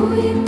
உயிர்